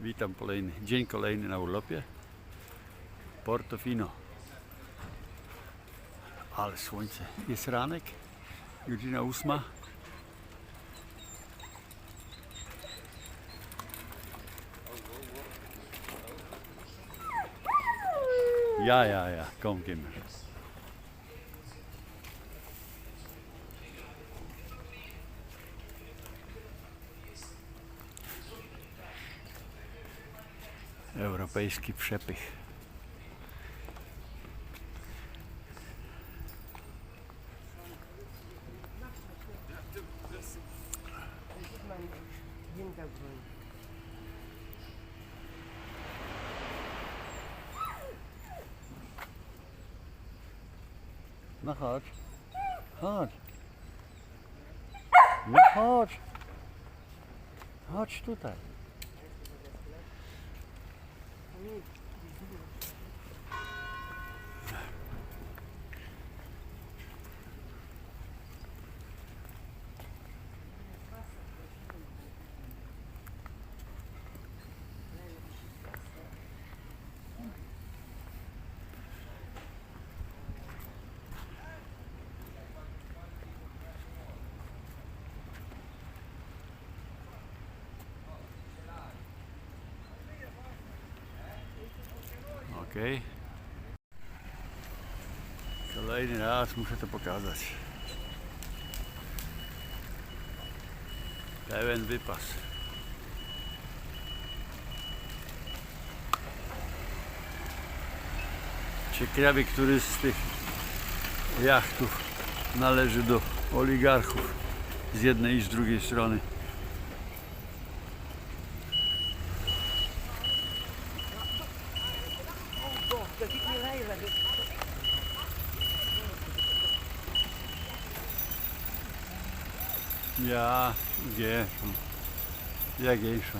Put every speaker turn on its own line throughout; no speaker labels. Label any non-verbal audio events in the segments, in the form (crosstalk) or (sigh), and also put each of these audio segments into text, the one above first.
Witam kolejny dzień kolejny na urlopie. Portofino. Ale słońce. Jest ranek. Godzina ósma. Ja, ja, ja. Kom kinderen. Europejski przepych. No chodź. Chodź. No chodź. Chodź tutaj. Mm. Okej. Kolejny raz muszę to pokazać. Pełen wypas. Ciekawie, który z tych jachtów należy do oligarchów z jednej i z drugiej strony. Ja, gieszą. Ja gieszą.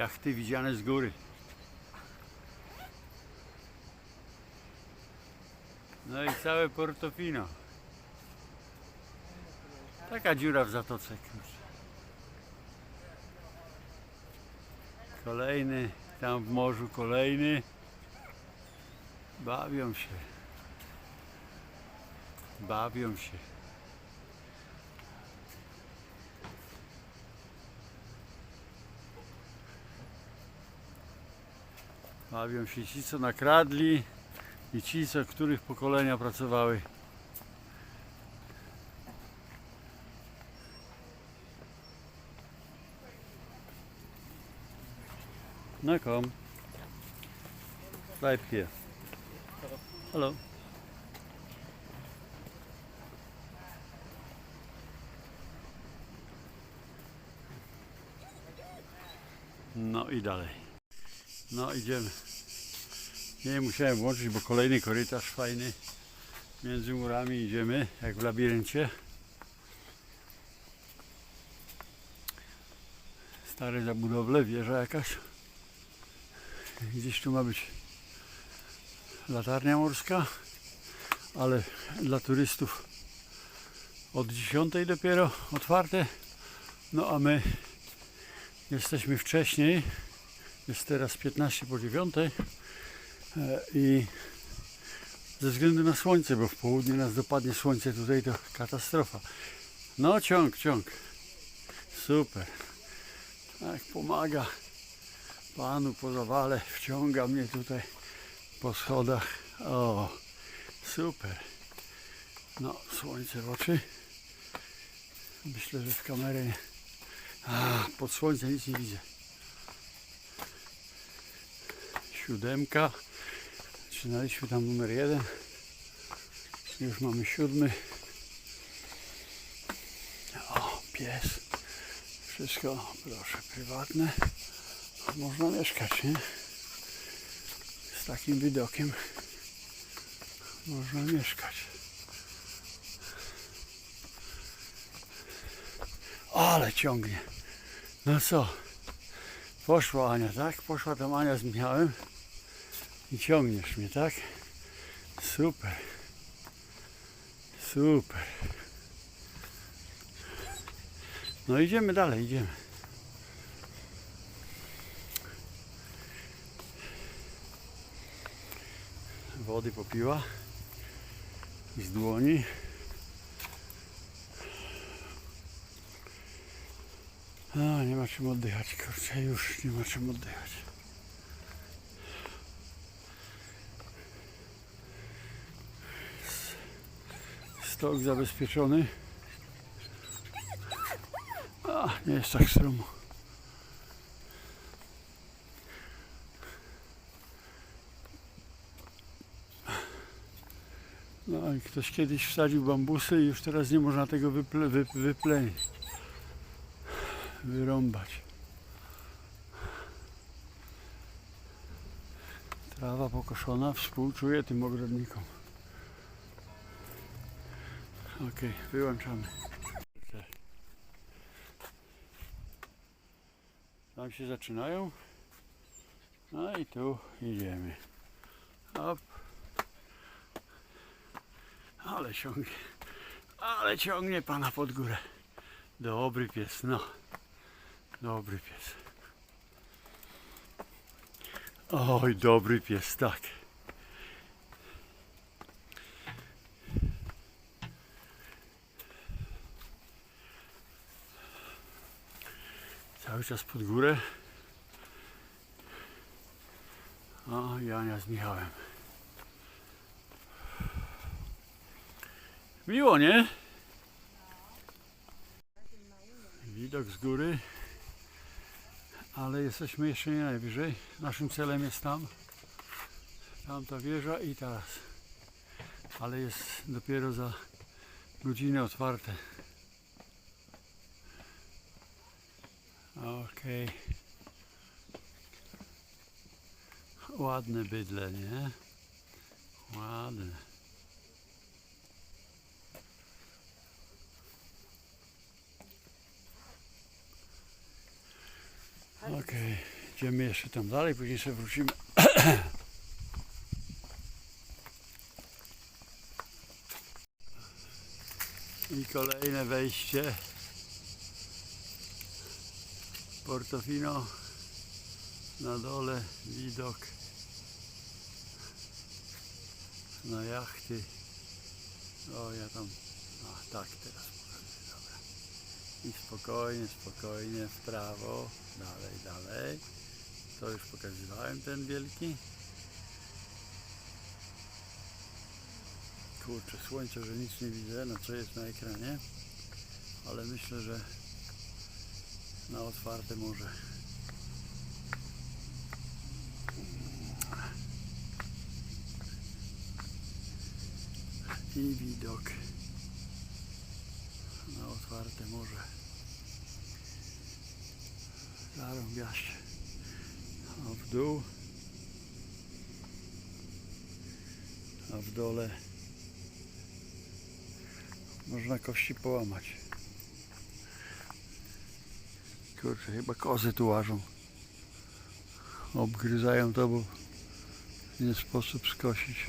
Jachty widziane z góry. No i całe Portofino. Taka dziura w zatoce. Kolejny, tam w morzu kolejny. Bawią się. Bawią się. Bawią się ci, co nakradli i ci, co których pokolenia pracowały. Na kom. Bleib hier. Hallo. No i dalej. No idziemy. Nie musiałem włączyć, bo kolejny korytarz fajny. Między murami idziemy, jak w labiryncie. Stare zabudowle, wieża jakaś. Gdzieś tu ma być latarnia morska, ale dla turystów od 10 dopiero otwarte. No a my jesteśmy wcześniej. Jest teraz 15 po 9 e, i ze względu na słońce, bo w południe nas dopadnie słońce tutaj to katastrofa. No ciąg, ciąg. Super. Tak pomaga panu po zawale, wciąga mnie tutaj po schodach. O, super. No, słońce w oczy. Myślę, że w kamerę. A, pod słońcem nic nie widzę. Siódemka. Zaczynaliśmy tam numer jeden. Już mamy siódmy. O, pies. Wszystko, proszę, prywatne. Można mieszkać, nie? takim widokiem można mieszkać. Ale ciągnie. No co? Poszła Ania, tak? Poszła tam Ania z Michałem i ciągniesz mnie, tak? Super. Super. No idziemy dalej, idziemy. Wody popiła z dłoni. A, nie ma czym oddychać, kurczę, już nie ma czym oddychać. Stok zabezpieczony. A, nie jest tak stromo. No i ktoś kiedyś wsadził bambusy i już teraz nie można tego wyple, wy, wyplenić. Wyrąbać. Trawa pokoszona, współczuję tym ogrodnikom. Okej, wyłączamy. Tam się zaczynają. No i tu idziemy. Hop. Ale ciągnie. Ale ciągnie pana pod górę. Dobry pies, no. Dobry pies. Oj, dobry pies, tak. Cały czas pod górę. O, Jania z Michałem. Miło, nie? Widok z góry. Ale jesteśmy jeszcze nie najwyżej. Naszym celem jest tam. Tamta wieża i teraz. Ale jest dopiero za godzinę otwarte. Okej. Ładne bydle, nie? Ładne. Okej, idziemy jeszcze tam dalej, później sobie wrócimy. (clears throat) I kolejne wejście. Portofino. Na dole widok na jachty. O, ja tam. A, tak, teraz. I spokojnie, spokojnie w prawo. Dalej, dalej. To już pokazywałem ten wielki. Kurczę, słońce, że nic nie widzę, no co jest na ekranie. Ale myślę, że na otwarte morze. I widok na otwarte morze. Zarąbiaście. A w dół, a w dole można kości połamać. Kurczę, chyba kozy tu łażą. Obgryzają to, bo nie sposób skosić.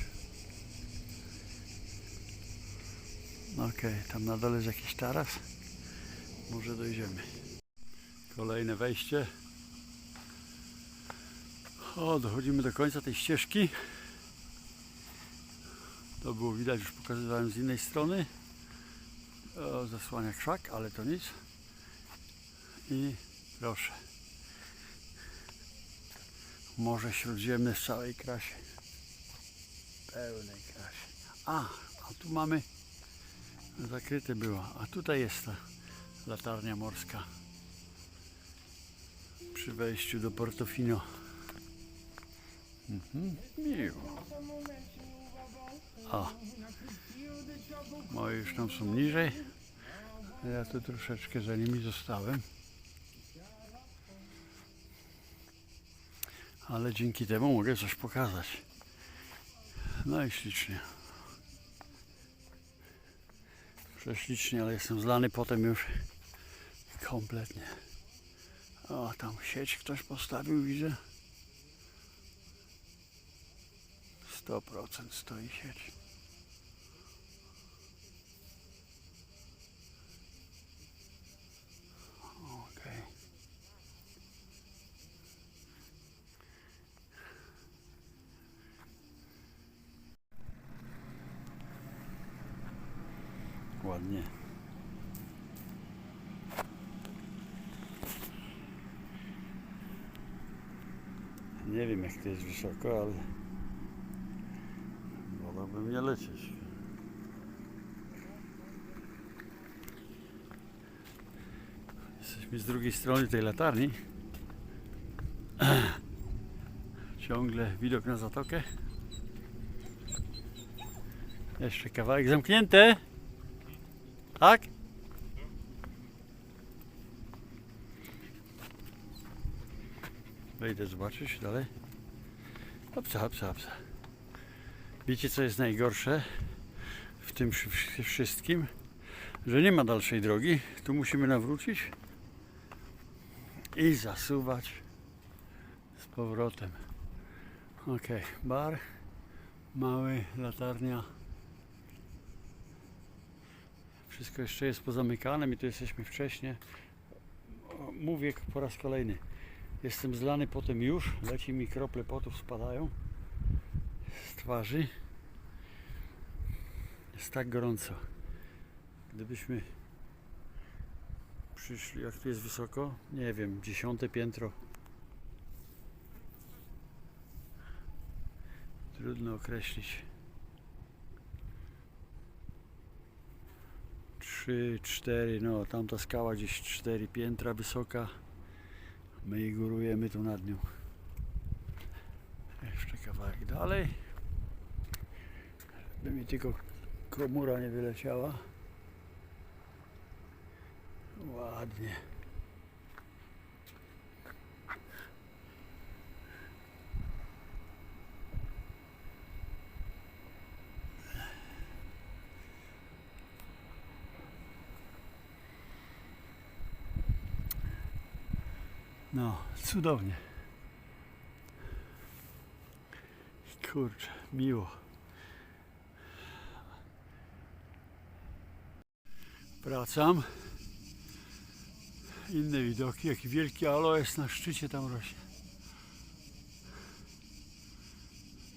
Okej, tam na dole jest jakiś taras. Może dojdziemy. Kolejne wejście. O, dochodzimy do końca tej ścieżki. To było widać, już pokazywałem z innej strony. O, zasłania krzak, ale to nic. I proszę. Morze Śródziemne w całej krasie. Pełnej krasie. A, a tu mamy zakryte było. A tutaj jest ta latarnia morska przy wejściu do Portofino. Mhm, miło. O, moje już tam są niżej. Ja tu troszeczkę za nimi zostałem. ale dzięki temu mogę coś pokazać. No i ślicznie. Prześlicznie, ale jestem zlany potem już kompletnie. O, tam sieć ktoś postawił, widzę. 100% stoi sieć. Okej. Ładnie. Nie wiem jak to jest wysoko, ale wolałbym nie lecieć. Jesteśmy z drugiej strony tej latarni. (clears throat) Ciągle widok na zatokę. Jeszcze kawałek zamknięte. Tak? Wejdę zobaczyć dalej. Hopsa, hopsa, hopsa. Wiecie co jest najgorsze w tym wszy- wszystkim? Że nie ma dalszej drogi. Tu musimy nawrócić i zasuwać z powrotem. Ok, bar, mały, latarnia. Wszystko jeszcze jest pozamykane, my tu jesteśmy wcześniej. Mówię po raz kolejny. Jestem zlany potem już, leci mi krople potów spadają z twarzy. Jest tak gorąco. Gdybyśmy przyszli, jak tu jest wysoko? Nie wiem, dziesiąte piętro. Trudno określić. Trzy, cztery, no tamta skała gdzieś cztery piętra wysoka. My i górujemy tu nad nią. Jeszcze kawałek dalej. By mi tylko komura nie wyleciała. Ładnie. No, cudownie. Kurczę, miło. Wracam. Inne widoki, jaki wielki aloes na szczycie tam rośnie.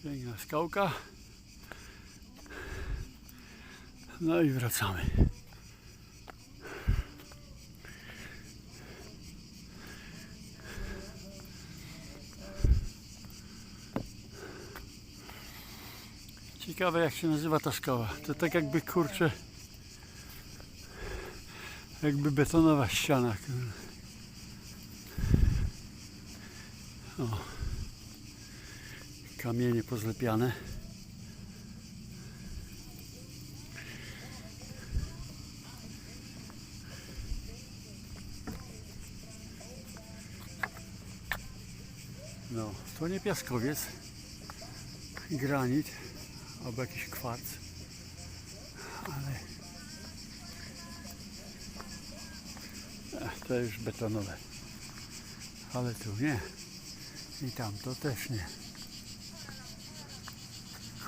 Piękna skałka. No i wracamy. Ciekawe jak się nazywa ta skała. To tak jakby kurczę jakby betonowa ściana. O. Kamienie pozlepiane. No, to nie piaskowiec, granit albo jakiś kwarc, ale Ech, to już betonowe. Ale tu nie. I tam to też nie.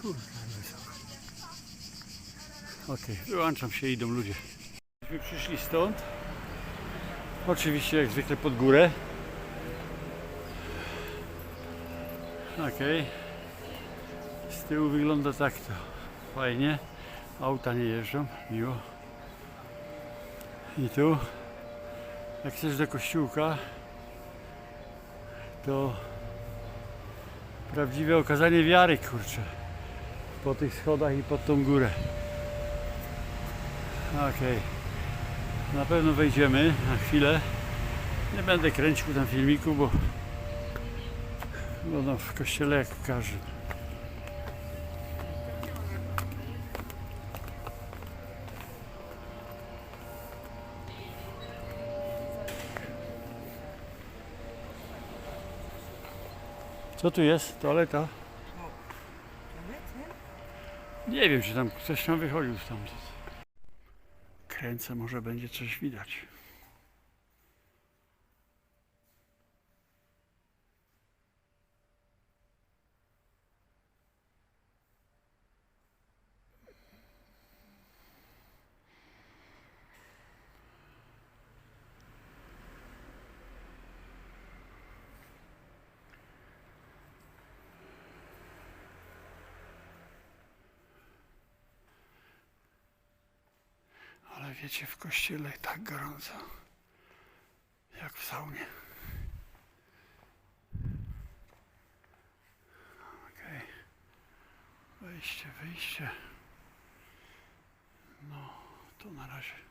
Kurde, wysoko. Okej, wyłączam się, idą ludzie. My przyszli stąd. Oczywiście jak zwykle pod górę. Okej. Z tyłu wygląda tak to. Fajnie. Auta nie jeżdżą, miło. I tu jak chcesz do kościółka, to prawdziwe okazanie wiary, kurczę. Po tych schodach i pod tą górę. Okej. Na pewno wejdziemy na chwilę. Nie będę kręcił tam filmiku, bo, bo no, w kościele jak w Co tu jest? Toaleta? Nie wiem, czy tam ktoś tam wychodził stamtąd. Kręcę, może będzie coś widać. Ale wiecie, w kościele tak gorąco, jak w saunie. Okej. Wejście, wyjście. No, to na razie.